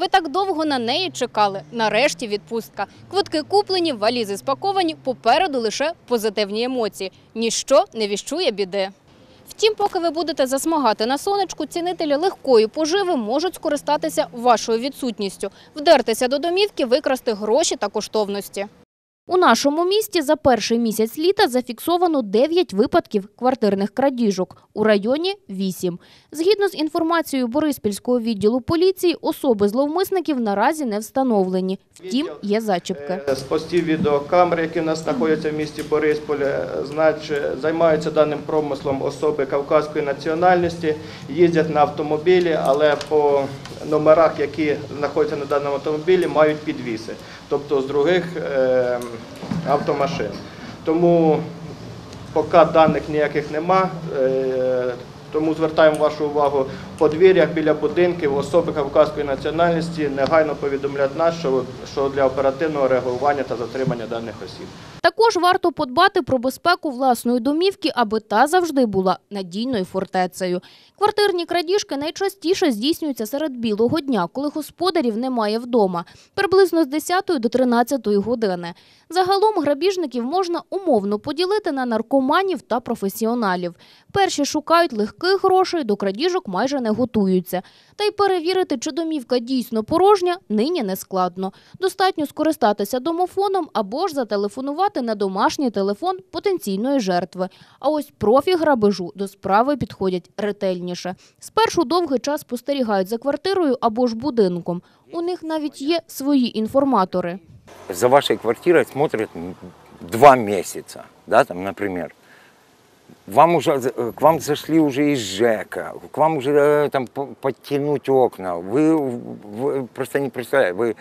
Ви так довго на неї чекали. Нарешті відпустка. Квитки куплені, валізи спаковані. Попереду лише позитивні емоції. Ніщо не віщує біди. Втім, поки ви будете засмагати на сонечку, цінителі легкої поживи можуть скористатися вашою відсутністю, вдертися до домівки, викрасти гроші та коштовності. У нашому місті за перший місяць літа зафіксовано 9 випадків квартирних крадіжок, у районі 8. Згідно з інформацією Бориспільського відділу поліції, особи зловмисників наразі не встановлені. Втім, є зачіпки. Е, З постів відеокамер, які в нас знаходяться в місті Борисполь, е, займаються даним промислом особи кавказької національності, їздять на автомобілі, але по номерах, які знаходяться на даному автомобілі, мають підвіси, тобто з других е, автомашин. Тому поки даних ніяких нема. Тому звертаємо вашу увагу в подвір'ях біля будинків особи кавказької національності негайно повідомлять нас, що, що для оперативного реагування та затримання даних осіб. Також варто подбати про безпеку власної домівки, аби та завжди була надійною фортецею. Квартирні крадіжки найчастіше здійснюються серед білого дня, коли господарів немає вдома, приблизно з 10 до 13 години. Загалом грабіжників можна умовно поділити на наркоманів та професіоналів. Перші шукають легких грошей, до крадіжок майже не готуються. Та й перевірити, чи домівка дійсно порожня, нині не складно. Достатньо скористатися домофоном або ж зателефонувати на домашній телефон потенційної жертви. А ось профі грабежу до справи підходять ретельніше. Спершу довгий час спостерігають за квартирою або ж будинком. У них навіть є свої інформатори. за вашей квартирой смотрят два месяца, да, там, например. Вам уже, э, к вам зашли уже из ЖЭКа, к вам уже э, там по- подтянуть окна. Вы, вы просто не представляете, вы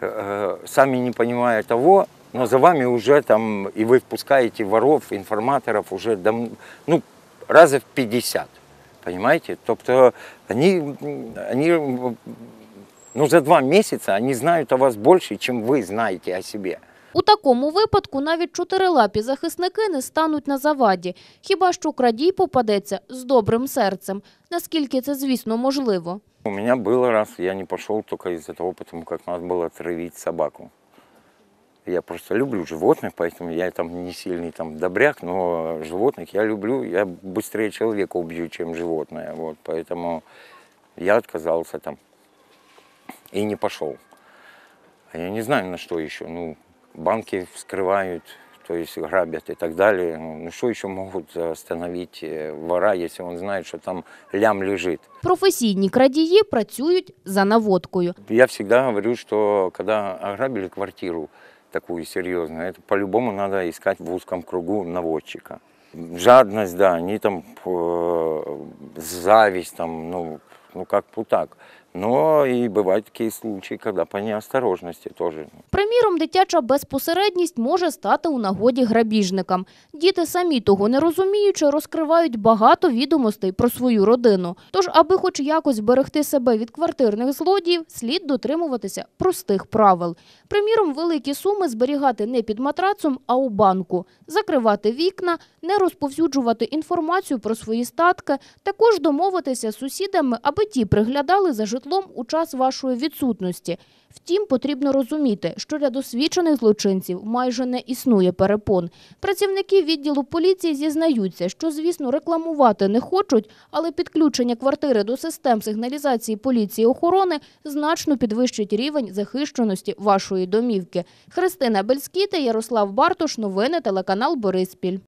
э, сами не понимая того, но за вами уже там, и вы впускаете воров, информаторов уже дам, ну, раза в 50, понимаете? Тобто они, они ну, за два месяца они знают о вас больше, чем вы знаете о себе. У такому випадку навіть чотирилапі захисники не стануть на заваді, хіба що крадій попадеться з добрим серцем, наскільки це, звісно, можливо. У меня было раз, я не пошел только из-за того, потому как надо было травить собаку. Я просто люблю животных, поэтому я там не сильный там добряк, но животных я люблю, я быстрее человека убью, чем животное. Вот, поэтому я отказался там и не пошел. А я не знаю, на что еще. Ну, банки вскрывают, то есть грабят и так далее. Ну, ну, что еще могут остановить э, вора, если он знает, что там лям лежит? Професійні крадії працюють за наводкою. Я всегда говорю, что когда ограбили квартиру такую серьезную, это по-любому надо искать в узком кругу наводчика. Жадность, да, они там, э, зависть, там, ну, ну как бы так. Но и бывают такие случаи, когда по неосторожности тоже. Приміром, дитяча безпосередність може стати у нагоді грабіжникам. Діти самі того не розуміючи, розкривають багато відомостей про свою родину. Тож, аби хоч якось берегти себе від квартирних злодіїв, слід дотримуватися простих правил. Приміром, великі суми зберігати не під матрацом, а у банку, закривати вікна, не розповсюджувати інформацію про свої статки, також домовитися з сусідами, аби ті приглядали за житлом у час вашої відсутності. Втім, потрібно розуміти, що для досвідчених злочинців майже не існує перепон. Працівники відділу поліції зізнаються, що, звісно, рекламувати не хочуть, але підключення квартири до систем сигналізації поліції охорони значно підвищить рівень захищеності вашої домівки. Христина Бельськіта, Ярослав Бартош, новини телеканал Бориспіль.